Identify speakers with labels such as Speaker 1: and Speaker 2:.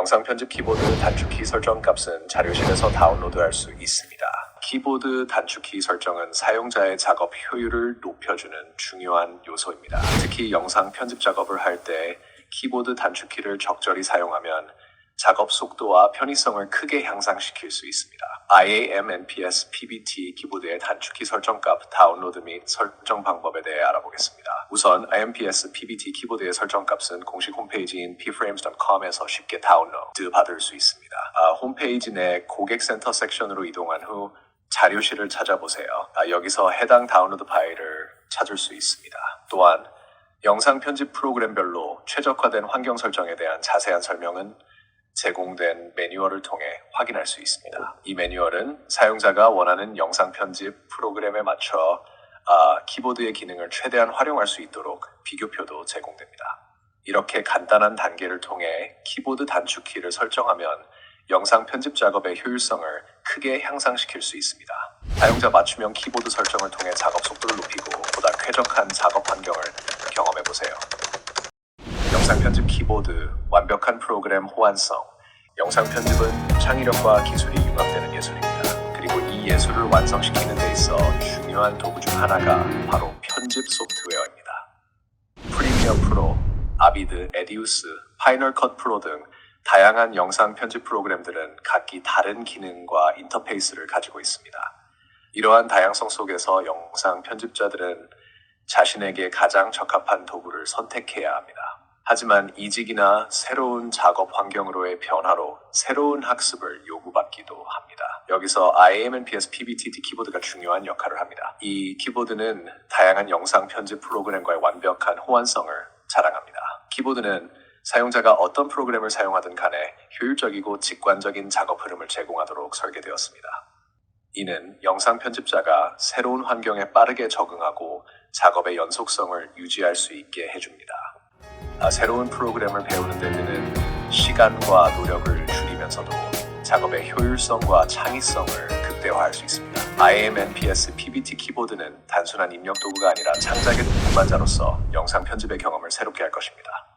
Speaker 1: 영상 편집 키보드 단축키 설정 값은 자료실에서 다운로드할 수 있습니다. 키보드 단축키 설정은 사용자의 작업 효율을 높여주는 중요한 요소입니다. 특히 영상 편집 작업을 할 때 키보드 단축키를 적절히 사용하면 작업 속도와 편의성을 크게 향상시킬 수 있습니다. IAM NPS PBT 키보드의 단축키 설정값 다운로드 및 설정 방법에 대해 알아보겠습니다. 우선 IMPS PBT 키보드의 설정값은 공식 홈페이지인 pframes.com에서 쉽게 다운로드 받을 수 있습니다. 아, 홈페이지 내 고객센터 섹션으로 이동한 후 자료실을 찾아보세요. 아, 여기서 해당 다운로드 파일을 찾을 수 있습니다. 또한 영상 편집 프로그램별로 최적화된 환경 설정에 대한 자세한 설명은 제공된 매뉴얼을 통해 확인할 수 있습니다. 이 매뉴얼은 사용자가 원하는 영상 편집 프로그램에 맞춰 아, 키보드의 기능을 최대한 활용할 수 있도록 비교표도 제공됩니다. 이렇게 간단한 단계를 통해 키보드 단축키를 설정하면 영상 편집 작업의 효율성을 크게 향상시킬 수 있습니다. 사용자 맞춤형 키보드 설정을 통해 작업 속도를 높이고 보다 쾌적한 작업 환경을 경험해 보세요. 영상 편집 키보드, 완벽한 프로그램 호환성. 영상 편집은 창의력과 기술이 융합되는 예술입니다. 그리고 이 예술을 완성시키는 데 있어 중요한 도구 중 하나가 바로 편집 소프트웨어입니다. 프리미어 프로, 아비드, 에디우스, 파이널 컷 프로 등 다양한 영상 편집 프로그램들은 각기 다른 기능과 인터페이스를 가지고 있습니다. 이러한 다양성 속에서 영상 편집자들은 자신에게 가장 적합한 도구를 선택해야 합니다. 하지만 이직이나 새로운 작업 환경으로의 변화로 새로운 학습을 요구받기도 합니다. 여기서 IAM&PS PBTT 키보드가 중요한 역할을 합니다. 이 키보드는 다양한 영상 편집 프로그램과의 완벽한 호환성을 자랑합니다. 키보드는 사용자가 어떤 프로그램을 사용하든 간에 효율적이고 직관적인 작업 흐름을 제공하도록 설계되었습니다. 이는 영상 편집자가 새로운 환경에 빠르게 적응하고 작업의 연속성을 유지할 수 있게 해줍니다. 아, 새로운 프로그램을 배우는 데 드는 시간과 노력을 줄이면서도 작업의 효율성과 창의성을 극대화할 수 있습니다. IMNPS PBT 키보드는 단순한 입력 도구가 아니라 창작의 동반자로서 영상 편집의 경험을 새롭게 할 것입니다.